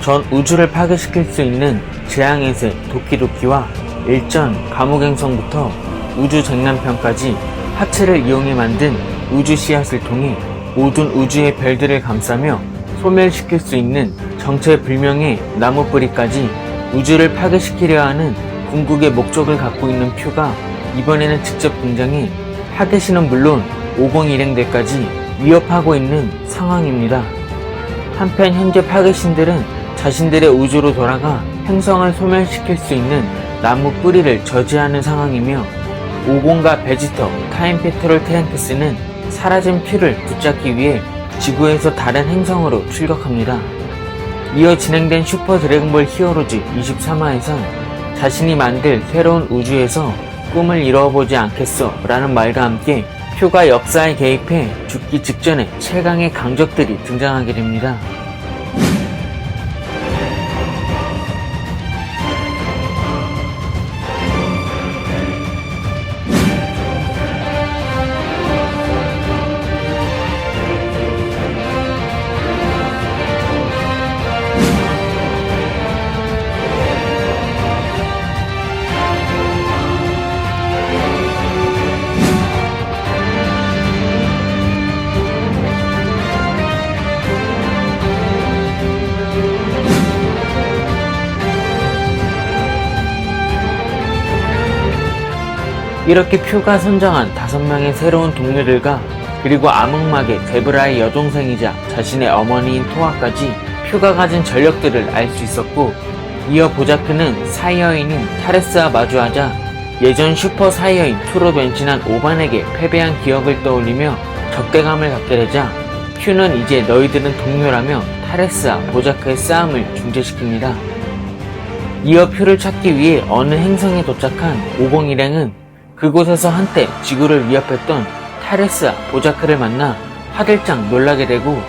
전 우주를 파괴시킬 수 있는 재앙의 새 도끼도끼와 일전 감옥행성부터 우주 쟁남편까지 하체를 이용해 만든 우주 씨앗을 통해 모든 우주의 별들을 감싸며 소멸시킬 수 있는 정체불명의 나무뿌리까지 우주를 파괴시키려 하는 궁극의 목적을 갖고 있는 퓨가 이번에는 직접 등장해 하데시는 물론 50일행대까지 위협하고 있는 상황입니다. 한편 현재 파괴신들은 자신들의 우주로 돌아가 행성을 소멸시킬 수 있는 나무 뿌리를 저지하는 상황이며 오공과 베지터, 타임 페트롤 트랭크스는 사라진 퓨를 붙잡기 위해 지구에서 다른 행성으로 출격합니다. 이어 진행된 슈퍼 드래곤볼 히어로즈 23화에선 자신이 만들 새로운 우주에서 꿈을 이루어보지 않겠어 라는 말과 함께 퓨가 역사에 개입해 죽기 직전에 최강의 강적들이 등장하게 됩니다. 이렇게 퓨가 선정한 다섯 명의 새로운 동료들과 그리고 암흑막의 데브라의 여동생이자 자신의 어머니인 토아까지 퓨가 가진 전력들을 알 수 있었고 이어 보자크는 사이어인인 타레스와 마주하자 예전 슈퍼 사이어인 투로 변신한 오반에게 패배한 기억을 떠올리며 적대감을 갖게 되자 퓨는 이제 너희들은 동료라며 타레스와 보자크의 싸움을 중재시킵니다. 이어 퓨를 찾기 위해 어느 행성에 도착한 501행은 그곳에서 한때 지구를 위협했던 타레스와 보자크를 만나 화들짝 놀라게 되고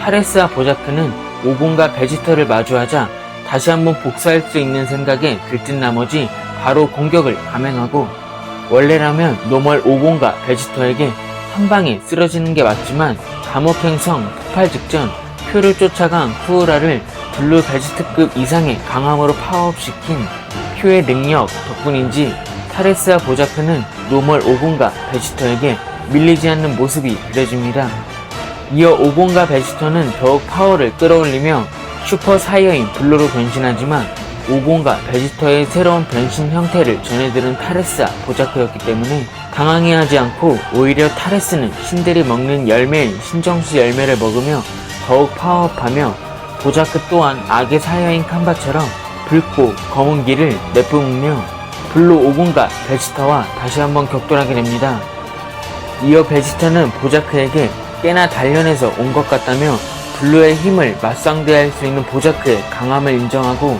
타레스와 보자크는 오공과 베지터를 마주하자 다시 한번 복수할 수 있는 생각에 들뜬 나머지 바로 공격을 감행하고 원래라면 노멀 오공과 베지터에게 한 방에 쓰러지는 게 맞지만 감옥행성 폭발 직전 표를 쫓아간 쿠우라를 블루 베지트급 이상의 강함으로 파워업시킨 표의 능력 덕분인지 타레스와 보자크는 노멀 오공과 베지터에게 밀리지 않는 모습이 그려집니다. 이어 오공과 베지터는 더욱 파워를 끌어올리며 슈퍼 사이어인 블루로 변신하지만 오공과 베지터의 새로운 변신 형태를 전해들은 타레스와 보자크였기 때문에 당황해하지 않고 오히려 타레스는 신들이 먹는 열매인 신정수 열매를 먹으며 더욱 파워업하며 보자크 또한 악의 사여인 칸바처럼 붉고 검은 길을 내뿜으며 블루 오군과 베지터와 다시 한번 격돌하게 됩니다. 이어 베지터는 보자크에게 꽤나 단련해서 온 것 같다며 블루의 힘을 맞상대할 수 있는 보자크의 강함을 인정하고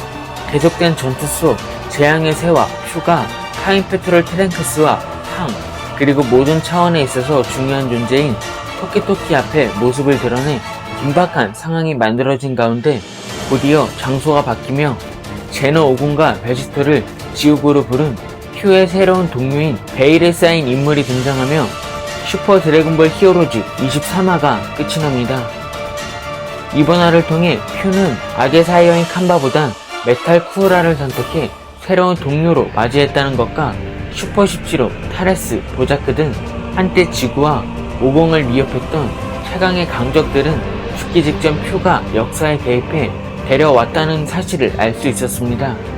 계속된 전투 속 재앙의 새와 퓨가 타임 페트롤 트랭크스와 탕 그리고 모든 차원에 있어서 중요한 존재인 토끼토끼 앞에 모습을 드러내 긴박한 상황이 만들어진 가운데 곧이어 장소가 바뀌며 제너 오군과 베지터를 부른 퓨의 새로운 동료인 베일에 쌓인 인물이 등장하며 슈퍼 드래곤볼 히어로즈 23화가 끝이 납니다. 이번 화를 통해 퓨는 악의 사이어인 칸바보단 메탈 쿠우라를 선택해 새로운 동료로 맞이했다는 것과 슈퍼 17호, 타레스, 보자크 등 한때 지구와 오공을 위협했던 최강의 강적들은 죽기 직전 퓨가 역사에 개입해 데려왔다는 사실을 알 수 있었습니다.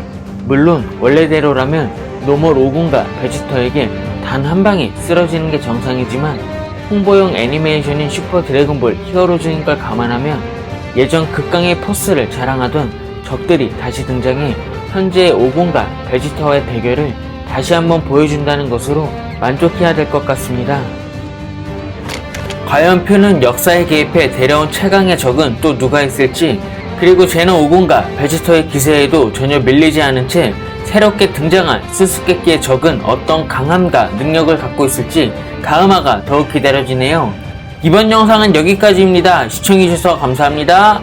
물론 원래대로라면 노멀 오군과 베지터에게 단 한 방에 쓰러지는 게 정상이지만 홍보용 애니메이션인 슈퍼 드래곤볼 히어로즈인 걸 감안하면 예전 극강의 포스를 자랑하던 적들이 다시 등장해 현재의 오군과 베지터와의 대결을 다시 한번 보여준다는 것으로 만족해야 될 것 같습니다. 과연 표는 역사에 개입해 데려온 최강의 적은 또 누가 있을지 그리고 제너 오군과 베지터의 기세에도 전혀 밀리지 않은 채 새롭게 등장한 수수께끼의 적은 어떤 강함과 능력을 갖고 있을지 다음화가 더욱 기다려지네요. 이번 영상은 여기까지입니다. 시청해주셔서 감사합니다.